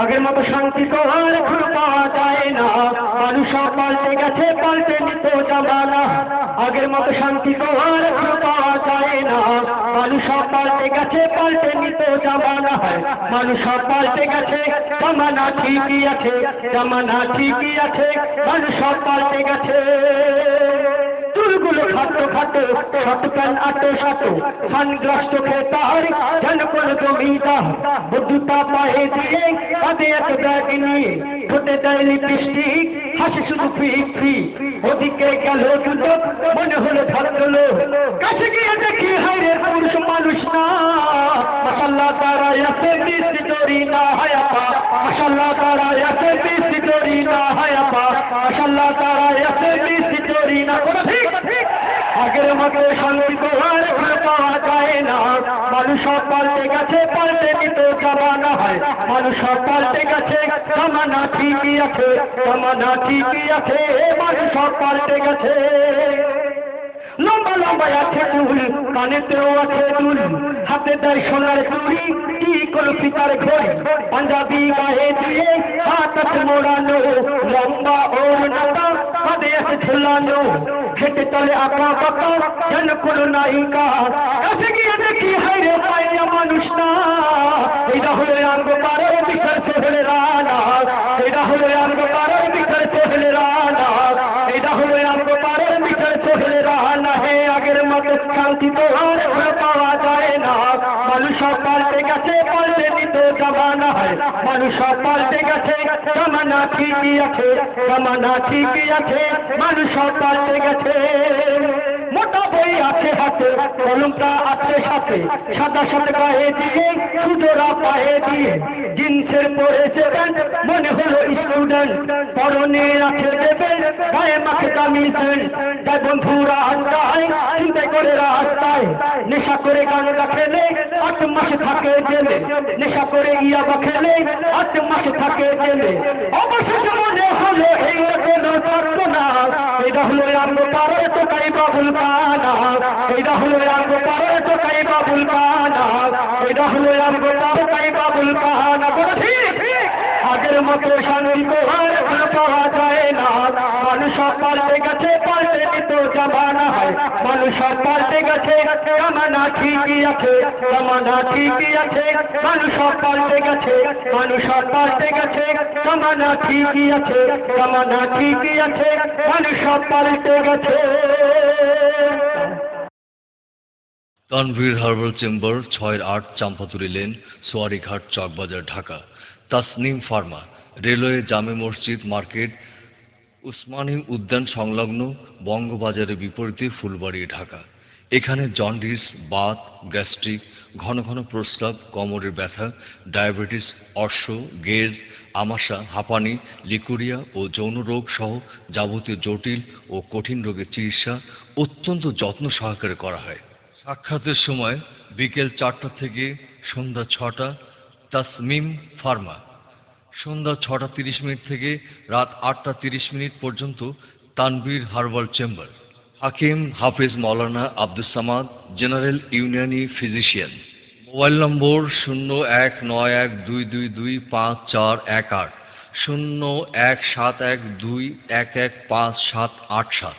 আগের মতো শান্তি তো আর এখন পাওয়া যায় না। মানুষ পাল্টে গেছে, পাল্টে নিত জামানা। আগের মতো শান্তি তো আর এখন পাওয়া যায় না। মানুষ পাল্টে গেছে, পাল্টে নিত জামানা। মানুষ পাল্টে গেছে, জামানা ঠিকই আছে, জামানা ঠিকই আছে। মানুষ পাল্টে গেছে। চুলগুলো খাটো খাটো, শত প্যান আটো সাটো সানগ্লাস চোখে তার যেন কোন জমিদার বুদ্ধুতা পায়ে দিয়ে কাঁধে এক ব্যাগ নিয়ে ঠোঁটে দেয় লিপস্টিক, হাসি শুধু ফ্রি ওদিকে গেল দুটো, মনে হলো ভাগলো কাছে গিয়ে দেখি হাইরে পুরুষ মানুষ না। মাসাল্লাহ তারা এসে বৃষ্টি তরি না হায়াপা মাসাল্লাহ তারা এসে বৃষ্টি তরি না হায়াপা মাসাল্লাহ তারা এসে বৃষ্টি তরি না। কোনো ঠিক আগের মতো শান্তি তো আর এখন পাওয়া যায় না। মানুষ পাল্টে গেছে, পাল্টে নিত জামানা হয়। মানুষ পাল্টে গেছে, জামানা ঠিকই আছে, জামানা ঠিকই আছে, মানুষ পাল্টে গেছে। লম্বা লম্বা আছে চুল, কানেতেও আছে চুল, হাতে দেয় সোনার চুড়ি, কি কোন পিতার ঘড়ি? পাঞ্জাবি গায়ে দিয়ে হাত মোড়ানো, লম্বা হাতে रखण कोई मनुषा গেছে, পাল্টে নিত জামানা হয়। মানুষ পাল্টে গেছে, জামানা ঠিকই আছে, জামানা ঠিকই আছে, মানুষ পাল্টে গেছে। মোটা বই আছে হাতে কলমটা আছে সাথে, সাদা সাথে গায়ে দিয়ে সুজোরা পায়ে দিয়ে, জিন্সের পরেছে মনে হলো স্টুডেন্ট, পরনে আছে দেবে গায়ে দামি সেন্ট তাই বন্ধুরা আড্ডায় চিন্তা করে রাস্তায়, নেশা করে গানটা খেলে আট মাসে থাকে জেলে নেশা করে ইয়াবা খেলে, আট মাসে থাকে জেলে। অবশেষে মনে হলো এই কোনো তত্ত্ব না এটা হলো রাঙ্গ পারে তো তাই বাবুল কানা এটা হলো রাঙ্গ পারে তো তাই বাবুল কানা এটা হলো রাঙ্গ পারে তাই বাবুল আগের মতো শান্তি তো মানুষ সব পাল্টে গেছে ঠিকই আছে জামানা ঠিকই আছে মানুষ সব পাল্টে গেছে পাল্টে গেছে ঠিকই আছে জামানা ঠিকই আছে মানুষ সব পাল্টে গেছে তানভীর হার্বাল চেম্বার ছয়ের আট Champatuli lane Swarighat Chawkbazar, Dhaka. Tasnim pharma, railway জামে মসজিদ মার্কেট উসমানী উদ্যান সংলগ্ন বঙ্গবাজারের বিপরীতে ফুলবাড়ি, ঢাকা। এখানে জন্ডিস, বাত, গ্যাস্ট্রিক, ঘন ঘন প্রস্রাব কোমরের ব্যথা, ডায়াবেটিস অর্শ গেজ, আমাশা, হাঁপানি, লিকুরিয়া ও যৌন রোগ সহ যাবতীয় জটিল ও কঠিন রোগের চিকিৎসা অত্যন্ত যত্ন সহকারে করা হয়। সাক্ষাতের সময় বিকেল চারটা থেকে সন্ধ্যা ছটা, তাসমিম ফার্মা সন্ধ্যা ছটা তিরিশ মিনিট থেকে রাত আটটা তিরিশ মিনিট পর্যন্ত Tanvir herbal chamber. Hakim Hafiz Maulana Abdus Samad, general Unani physician. Mobile number শূন্য এক নয় এক দুই দুই দুই পাঁচ চার এক আট, শূন্য এক সাত এক দুই এক এক পাঁচ সাত আট সাত।